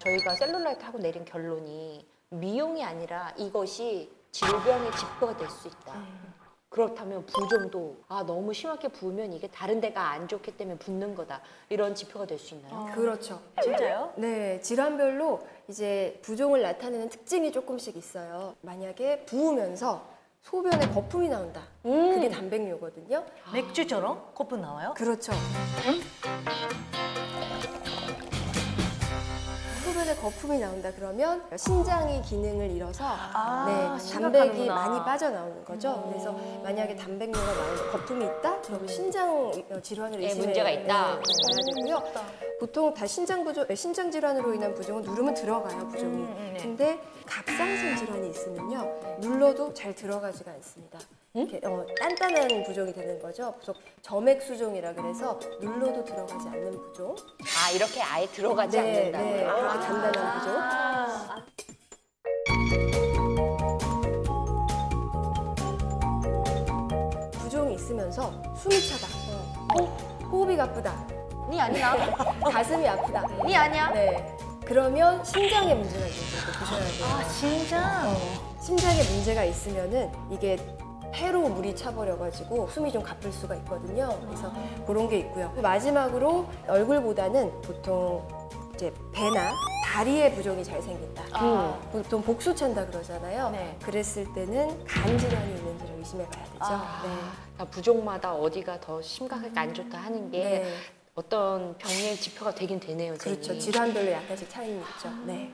저희가 셀룰라이트 하고 내린 결론이 미용이 아니라 이것이 질병의 지표가 될 수 있다. 그렇다면 부종도 아 너무 심하게 부으면 이게 다른 데가 안 좋기 때문에 붓는 거다 이런 지표가 될 수 있나요? 그렇죠. 진짜요? 네, 질환별로 이제 부종을 나타내는 특징이 조금씩 있어요. 만약에 부으면서 소변에 거품이 나온다. 음. 그게 단백뇨거든요. 맥주처럼 거품 나와요? 그렇죠. 소변에 거품이 나온다 그러면 신장이 기능을 잃어서 아, 네, 단백이. 많이 빠져나오는 거죠. 그래서 만약에 단백뇨가 나오는 거품이 있다 그러면 신장 질환을 예, 의심해 문제가 있다. 네, 봐야 되고요. 보통 다 신장 부종, 네, 신장 질환으로 인한 부종은 누르면 들어가요 부종이. 음, 음, 네. 근데 갑상선 질환이 있으면요 눌러도 잘 들어가지가 않습니다. 이렇게 어, 단단한 부종이 되는 거죠. 그래서 점액 수종이라 그래서 눌러도 들어가지 않는 부종. 아 이렇게 아예 들어가지 네, 않는다. 네, 그렇게 단단한 부종. 아, 부종이 있으면서 숨이 차다. 호, 호흡이 가쁘다. 니 아니야? 가슴이 아프다. 니 아니야? 네. 그러면 심장에 문제가 있는 걸 보셔야 돼요. 아 진짜? 심장에 문제가 있으면은 이게 폐로 물이 차버려가지고 숨이 좀 가쁠 수가 있거든요. 그래서 그런 게 있고요. 마지막으로 얼굴보다는 보통 이제 배나 다리에 부종이 잘 생긴다. 아. 보통 복수 찬다 그러잖아요. 네. 그랬을 때는 간 질환이 있는지를 의심해 봐야 되죠. 아. 아, 부종마다 어디가 더 심각하게 안 좋다 하는 게 네. 네. 어떤 병의 지표가 되긴 되네요. 그렇죠. 질환별로 약간씩 차이는 있죠. 네.